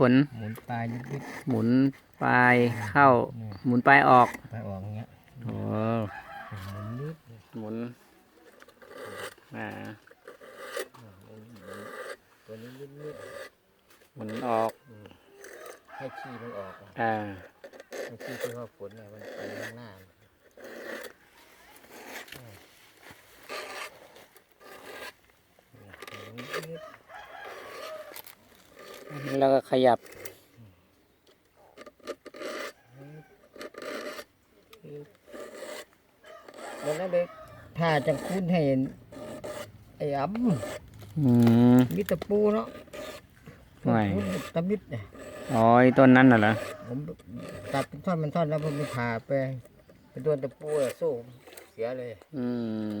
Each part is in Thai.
ฝน หมุนปลายนิดหมุนปลายเข้าๆเนี่ยหมุนปลายออกปลายออกอย่างเงี้ยโอ้หมุนนิดหมุนอ่าตัวนี้นิดนิดหมุนออกๆให้ขี้มันออกอะอ่า ให้ขี้ที่ว่าฝนเนี่ยมันไปข้างหน้านิด แล้วก็ขยับๆแล้วนั่นเด็กถ้าจะคุ้นให้เห็นไอ้อ้ำอืมมิตรปูเนาะไม่ คุ้นตะมิดเนี่ยอ๋อไอ้ต้นนั้นน่ะเหรอ ผมตัดเป็นท่อนเป็นท่อนแล้วผมไปผ่าไปไปโดนตะปูอะสู้เสียเลย อืม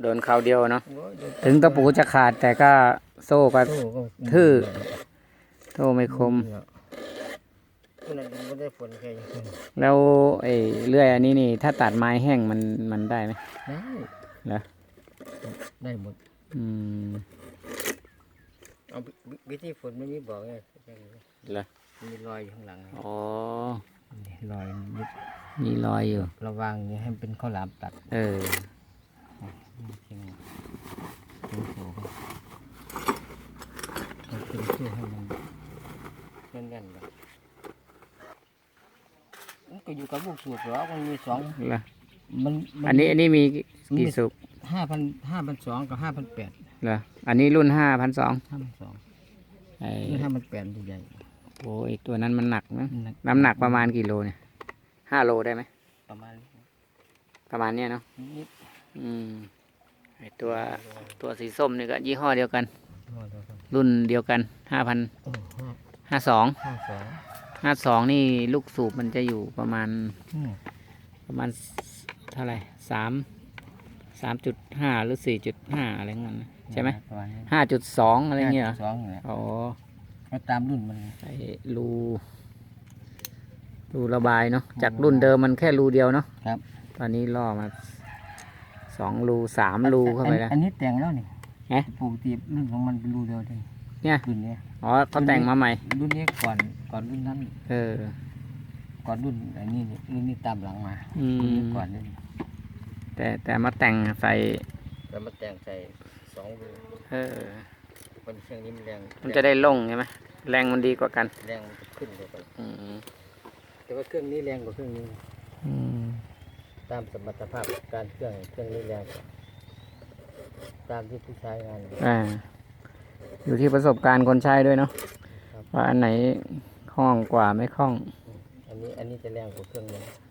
โดนคราวเดียวเนาะโอ้ยโดนถึงตะปูจะขาดแต่ก็โซ่ก็สู้ก็ทื่อโซ่ไม่คมขนาดยังไม่ได้ฝนแค่ยังแล้วไอ้เลื่อยอันนี้นี่ ถ้าตัดไม้แห้งมันมันได้ไหมได้เหรอได้หมดอืมเอาวิวิธีฝนไม่มีบอกไงเหรอมีรอยอยู่ข้างหลังอ๋อนี่รอยนิดมีรอยอยู่ ระวังอย่าให้มันเป็นข้าวหลามตัด เออ จริงจริงโซ่มันเป็นเพื่อให้มันแน่นๆเลยมันก็อยู่กับลูกสูบหรอมันมีสองเหรอมันอันนี้อันนี้มีกี่สุกห้าพันห้าพันสองกับห้าพันแปดเหรออันนี้รุ่นห้าพันสองห้าพันสองไอ้ห้าพันแปดใหญ่โอ้ยตัวนั้นมันหนักนะน้ำหนักประมาณกี่โลเนี่ยห้าโลได้ไหมประมาณประมาณเนี้ยเนาะ อืมไอตัวตัวสีส้มนี่ก็ยี่ห้อเดียวกันๆพอแล้วครับรุ่นเดียวกันห้าพันโอ้ห้าห้าสองห้าสองห้าสองนี่ลูกสูบมันจะอยู่ประมาณอืมประมาณเท่าไหร่สามสามจุดห้าหรือสี่จุดห้าอะไรเงี้ยนะใช่ไหมประมาณนี้ห้าจุดสองอะไรเงี้ยเหรอห้าจุดสองเนี่ยอ๋อเอาตามรุ่นมันเลยไอรูรูระบายเนาะจากรุ่นเดิมมันแค่รูเดียวเนาะครับ ตอนนี้ล่อมา สองรูสามรูเข้าไปแล้ว อันนี้แต่งแล้วนี่เอ๊ะปกติรุ่นของมันเป็นรูเดียวเลยเนี่ยรุ่นเนี้ยอ๋อเขาแต่งมาใหม่ รุ่นนี้ก่อนก่อนรุ่นนั้น เออ ก่อนรุ่นไอ้นี่นี่รุ่นนี้ตามหลังมาอืมรุ่นนี้ก่อนนี่แต่แต่มาแต่งใส่แล้วมาแต่งใส่สองรูเออ มันเครื่องนี้มันแรงมันจะได้โล่งใช่ไหมแรงมันดีกว่ากัน แรงมันจะขึ้นกว่ากันอืมแต่ว่าเครื่องนี้แรงกว่าเครื่องนี้ อืมตามสมรรถภาพการเครื่องเครื่องนี้แรงกว่าตามที่ผู้ใช้งาน อ่า อยู่ที่ประสบการณ์คนใช้ด้วยเนาะครับ ว่าอันไหนคล่องกว่าไม่คล่อง อันนี้อันนี้จะแรงกว่าเครื่องนี้อ